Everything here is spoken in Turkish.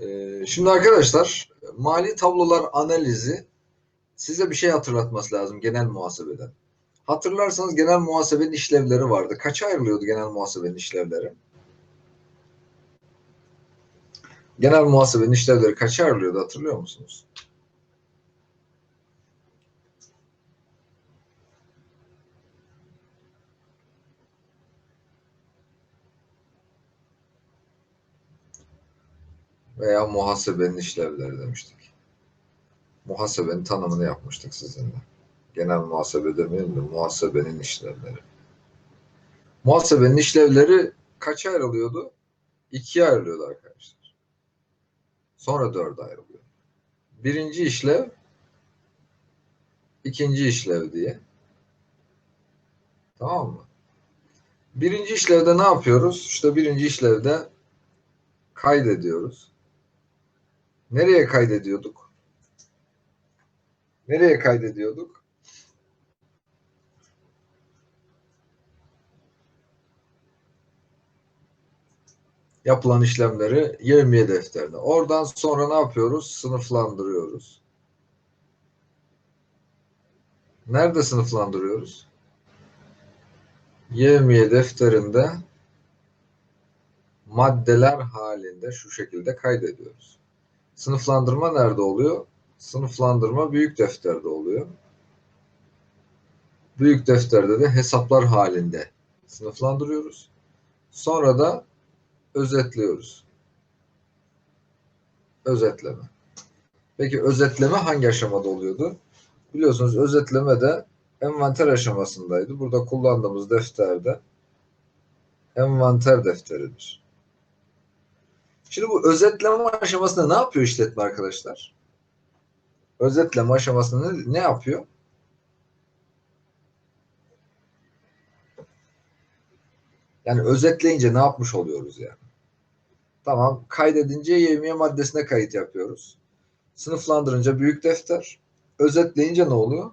Ee, şimdi arkadaşlar mali tablolar analizi size bir şey hatırlatması lazım genel muhasebeden. Hatırlarsanız genel muhasebenin işlevleri vardı. Kaça ayrılıyordu genel muhasebenin işlevleri? Genel muhasebenin işlevleri kaça ayrılıyordu hatırlıyor musunuz? Veya muhasebenin işlevleri demiştik. Muhasebenin tanımını yapmıştık sizinle. Genel muhasebe demeyelim de muhasebenin işlevleri. Muhasebenin işlevleri kaça ayrılıyordu? İkiye ayrılıyordu arkadaşlar. Sonra dörde ayrılıyor. Birinci işlev, ikinci işlev diye. Tamam mı? Birinci işlevde ne yapıyoruz? İşte birinci işlevde kaydediyoruz. Nereye kaydediyorduk? Nereye kaydediyorduk? Yapılan işlemleri yevmiye defterine. Oradan sonra ne yapıyoruz? Sınıflandırıyoruz. Nerede sınıflandırıyoruz? Yevmiye defterinde maddeler halinde şu şekilde kaydediyoruz. Sınıflandırma nerede oluyor? Sınıflandırma büyük defterde oluyor. Büyük defterde de hesaplar halinde sınıflandırıyoruz. Sonra da özetliyoruz. Özetleme. Peki özetleme hangi aşamada oluyordu? Biliyorsunuz özetleme de envanter aşamasındaydı. Burada kullandığımız defterde envanter defteridir. Şimdi bu özetleme aşamasında ne yapıyor işletme arkadaşlar? Özetleme aşamasında ne, yapıyor? Yani özetleyince ne yapmış oluyoruz yani? Tamam kaydedince yevmiye maddesine kayıt yapıyoruz. Sınıflandırınca büyük defter. Özetleyince ne oluyor?